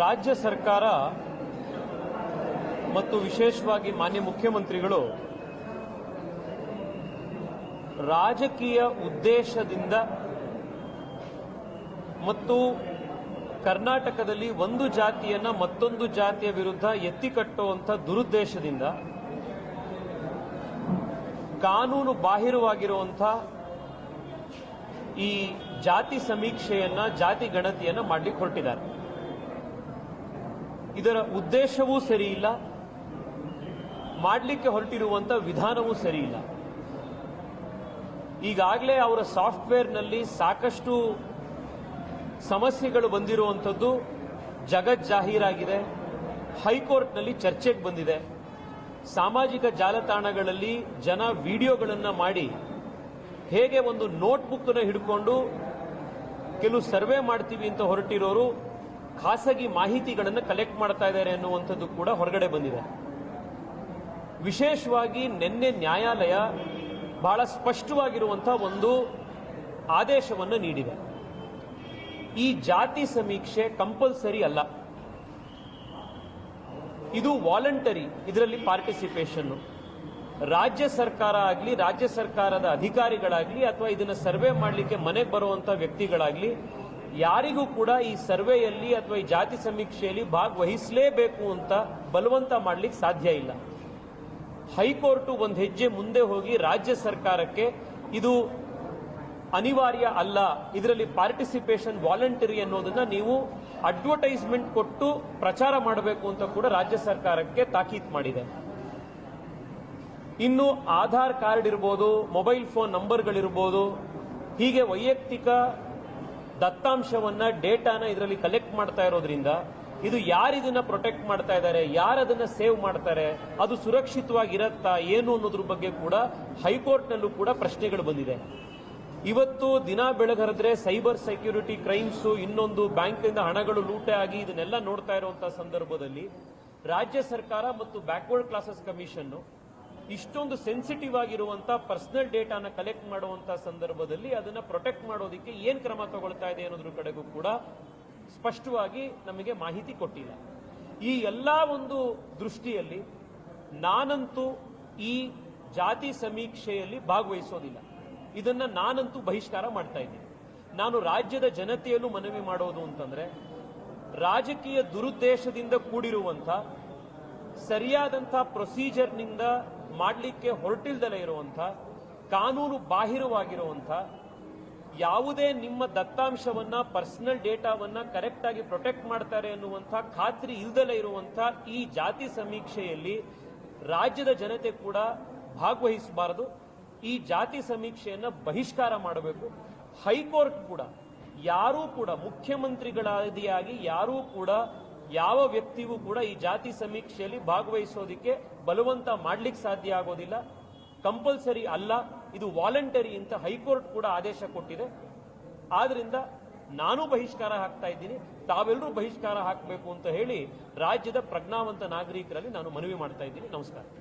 ರಾಜ್ಯ ಸರ್ಕಾರ ಮತ್ತು ವಿಶೇಷವಾಗಿ ಮಾನ್ಯ ಮುಖ್ಯಮಂತ್ರಿಗಳು ರಾಜಕೀಯ ಉದ್ದೇಶದಿಂದ ಮತ್ತು ಕರ್ನಾಟಕದಲ್ಲಿ ಒಂದು ಜಾತಿಯನ್ನ ಮತ್ತೊಂದು ಜಾತಿಯ ವಿರುದ್ಧ ಎತ್ತಿಕಟ್ಟುವಂಥ ದುರುದ್ದೇಶದಿಂದ ಕಾನೂನು ಬಾಹಿರವಾಗಿರುವಂಥ ಈ ಜಾತಿ ಸಮೀಕ್ಷೆಯನ್ನ, ಜಾತಿ ಗಣತಿಯನ್ನ ಮಾಡಲಿಕ್ಕೆ ಹೊರಟಿದ್ದಾರೆ. ಇದರ ಉದ್ದೇಶವೂ ಸರಿ ಇಲ್ಲ ಮಾಡಲಿಕ್ಕೆ ಹೊರಟಿರುವಂಥ ವಿಧಾನವೂ ಸರಿ ಇಲ್ಲ ಈಗಾಗಲೇ ಅವರ ಸಾಫ್ಟ್ವೇರ್ನಲ್ಲಿ ಸಾಕಷ್ಟು ಸಮಸ್ಯೆಗಳು ಬಂದಿರುವಂಥದ್ದು ಜಗಜ್ಜಾಹೀರಾಗಿದೆ ಹೈಕೋರ್ಟ್ನಲ್ಲಿ ಚರ್ಚೆಗೆ ಬಂದಿದೆ. ಸಾಮಾಜಿಕ ಜಾಲತಾಣಗಳಲ್ಲಿ ಜನ ವಿಡಿಯೋಗಳನ್ನು ಮಾಡಿ ಹೇಗೆ ಒಂದು ನೋಟ್ಬುಕ್ ಹಿಡ್ಕೊಂಡು ಕೆಲವು ಸರ್ವೆ ಮಾಡ್ತೀವಿ ಅಂತ ಹೊರಟಿರೋರು ಖಾಸಗಿ ಮಾಹಿತಿಗಳನ್ನು ಕಲೆಕ್ಟ್ ಮಾಡ್ತಾ ಇದ್ದಾರೆ ಅನ್ನುವಂಥದ್ದು ಕೂಡ ಹೊರಗಡೆ ಬಂದಿದೆ. ವಿಶೇಷವಾಗಿ ನಿನ್ನೆ ನ್ಯಾಯಾಲಯ ಬಹಳ ಸ್ಪಷ್ಟವಾಗಿರುವಂತಹ ಒಂದು ಆದೇಶವನ್ನು ನೀಡಿದೆ. ಈ ಜಾತಿ ಸಮೀಕ್ಷೆ ಕಂಪಲ್ಸರಿ ಅಲ್ಲ. ಇದು ವಾಲಂಟರಿ ಇದರಲ್ಲಿ ಪಾರ್ಟಿಸಿಪೇಷನ್ ರಾಜ್ಯ ಸರ್ಕಾರ ಆಗಲಿ, ರಾಜ್ಯ ಸರ್ಕಾರದ ಅಧಿಕಾರಿಗಳಾಗಲಿ, ಅಥವಾ ಇದನ್ನು ಸರ್ವೆ ಮಾಡಲಿಕ್ಕೆ ಮನೆಗೆ ಬರುವಂಥ ವ್ಯಕ್ತಿಗಳಾಗಲಿ ಯಾರಿಗೂ ಕೂಡ ಈ ಸರ್ವೆಯಲ್ಲಿ ಅಥವಾ ಈ ಜಾತಿ ಸಮೀಕ್ಷೆಯಲ್ಲಿ ಭಾಗವಹಿಸಲೇಬೇಕು ಅಂತ ಬಲವಂತ ಮಾಡಲಿಕ್ಕೆ ಸಾಧ್ಯ ಇಲ್ಲ. ಹೈಕೋರ್ಟು ಒಂದು ಹೆಜ್ಜೆ ಮುಂದೆ ಹೋಗಿ ರಾಜ್ಯ ಸರ್ಕಾರಕ್ಕೆ ಇದು ಅನಿವಾರ್ಯ ಅಲ್ಲ, ಇದರಲ್ಲಿ ಪಾರ್ಟಿಸಿಪೇಷನ್ ವಾಲಂಟರಿ ಅನ್ನೋದನ್ನ ನೀವು ಅಡ್ವರ್ಟೈಸ್ಮೆಂಟ್ ಕೊಟ್ಟು ಪ್ರಚಾರ ಮಾಡಬೇಕು ಅಂತ ಕೂಡ ರಾಜ್ಯ ಸರ್ಕಾರಕ್ಕೆ ತಾಕೀತ್ ಮಾಡಿದೆ. ಇನ್ನು ಆಧಾರ್ ಕಾರ್ಡ್ ಇರ್ಬೋದು, ಮೊಬೈಲ್ ಫೋನ್ ನಂಬರ್ಗಳಿರ್ಬೋದು, ಹೀಗೆ ವೈಯಕ್ತಿಕ ದತ್ತಾಂಶವನ್ನ ಡೇಟಾನ ಇದರಲ್ಲಿ ಕಲೆಕ್ಟ್ ಮಾಡ್ತಾ ಇರೋದ್ರಿಂದ ಇದು ಯಾರಿದನ್ನ ಪ್ರೊಟೆಕ್ಟ್ ಮಾಡ್ತಾ ಇದ್ದಾರೆ ಯಾರದನ್ನ ಸೇವ್ ಮಾಡ್ತಾರೆ, ಅದು ಸುರಕ್ಷಿತವಾಗಿರತ್ತಾ ಏನು ಅನ್ನೋದ್ರ ಬಗ್ಗೆ ಕೂಡ ಹೈಕೋರ್ಟ್ನಲ್ಲೂ ಕೂಡ ಪ್ರಶ್ನೆಗಳು ಬಂದಿದೆ. ಇವತ್ತು ದಿನ ಬೆಳಗರದ್ರೆ ಸೈಬರ್ ಸೆಕ್ಯೂರಿಟಿ ಕ್ರೈಮ್ಸ್ ಇನ್ನೊಂದು ಬ್ಯಾಂಕ್ನಿಂದ ಹಣಗಳು ಲೂಟೆ ಆಗಿ ಇದನ್ನೆಲ್ಲ ನೋಡ್ತಾ ಇರುವಂತಹ ಸಂದರ್ಭದಲ್ಲಿ ರಾಜ್ಯ ಸರ್ಕಾರ ಮತ್ತು ಬ್ಯಾಕ್ವರ್ಡ್ ಕ್ಲಾಸಸ್ ಕಮಿಷನ್ ಇಷ್ಟೊಂದು ಸೆನ್ಸಿಟಿವ್ ಆಗಿರುವಂತ ಪರ್ಸನಲ್ ಡೇಟಾನ ಕಲೆಕ್ಟ್ ಮಾಡುವಂತ ಸಂದರ್ಭದಲ್ಲಿ ಅದನ್ನ ಪ್ರೊಟೆಕ್ಟ್ ಮಾಡೋದಕ್ಕೆ ಏನ್ ಕ್ರಮ ತಗೊಳ್ತಾ ಇದೆ ಅನ್ನೋದ್ರ ಕಡೆಗೂ ಕೂಡ ಸ್ಪಷ್ಟವಾಗಿ ನಮಗೆ ಮಾಹಿತಿ ಕೊಟ್ಟಿಲ್ಲ. ಈ ಎಲ್ಲ ಒಂದು ದೃಷ್ಟಿಯಲ್ಲಿ ನಾನಂತೂ ಈ ಜಾತಿ ಸಮೀಕ್ಷೆಯಲ್ಲಿ ಭಾಗವಹಿಸೋದಿಲ್ಲ. ಇದನ್ನ ನಾನಂತೂ ಬಹಿಷ್ಕಾರ ಮಾಡ್ತಾ ಇದ್ದೀನಿ. ನಾನು ರಾಜ್ಯದ ಜನತೆಯಲ್ಲೂ ಮನವಿ ಮಾಡೋದು ಅಂತಂದ್ರೆ ರಾಜಕೀಯ ದುರುದ್ದೇಶದಿಂದ ಕೂಡಿರುವಂತ ಸರಿಯಾದಂಥ ಪ್ರೊಸೀಜರ್ನಿಂದ ಮಾಡಲಿಕ್ಕೆ ಹೊರಟಿಲ್ದಲೇ ಇರುವಂಥ, ಕಾನೂನು ಬಾಹಿರವಾಗಿರುವಂಥ, ಯಾವುದೇ ನಿಮ್ಮ ದತ್ತಾಂಶವನ್ನ, ಪರ್ಸನಲ್ ಡೇಟಾವನ್ನ ಕರೆಕ್ಟ್ ಆಗಿ ಪ್ರೊಟೆಕ್ಟ್ ಮಾಡ್ತಾರೆ ಅನ್ನುವಂಥ ಖಾತ್ರಿ ಇಲ್ದಲೇ ಇರುವಂಥ ಈ ಜಾತಿ ಸಮೀಕ್ಷೆಯಲ್ಲಿ ರಾಜ್ಯದ ಜನತೆ ಕೂಡ ಭಾಗವಹಿಸಬಾರದು. ಈ ಜಾತಿ ಸಮೀಕ್ಷೆಯನ್ನು ಬಹಿಷ್ಕಾರ ಮಾಡಬೇಕು. ಹೈಕೋರ್ಟ್ ಕೂಡ, ಯಾರೂ ಕೂಡ ಮುಖ್ಯಮಂತ್ರಿಗಳಾದಿಯಾಗಿ ಯಾರೂ ಕೂಡ ಯಾವ ವ್ಯಕ್ತಿಗೂ ಕೂಡ ಈ ಜಾತಿ ಸಮೀಕ್ಷೆಯಲ್ಲಿ ಭಾಗವಹಿಸೋದಕ್ಕೆ ಬಲವಂತ ಮಾಡ್ಲಿಕ್ಕೆ ಸಾಧ್ಯ ಆಗೋದಿಲ್ಲ. ಕಂಪಲ್ಸರಿ ಅಲ್ಲ. ಇದು ವಾಲಂಟರಿ ಅಂತ ಹೈಕೋರ್ಟ್ ಕೂಡ ಆದೇಶ ಕೊಟ್ಟಿದೆ. ಆದ್ರಿಂದ ನಾನು ಬಹಿಷ್ಕಾರ ಹಾಕ್ತಾ ಇದ್ದೀನಿ. ತಾವೆಲ್ಲರೂ ಬಹಿಷ್ಕಾರ ಹಾಕಬೇಕು ಅಂತ ಹೇಳಿ ರಾಜ್ಯದ ಪ್ರಜ್ಞಾವಂತ ನಾಗರಿಕರಲ್ಲಿ ನಾನು ಮನವಿ ಮಾಡ್ತಾ ಇದ್ದೀನಿ. ನಮಸ್ಕಾರ.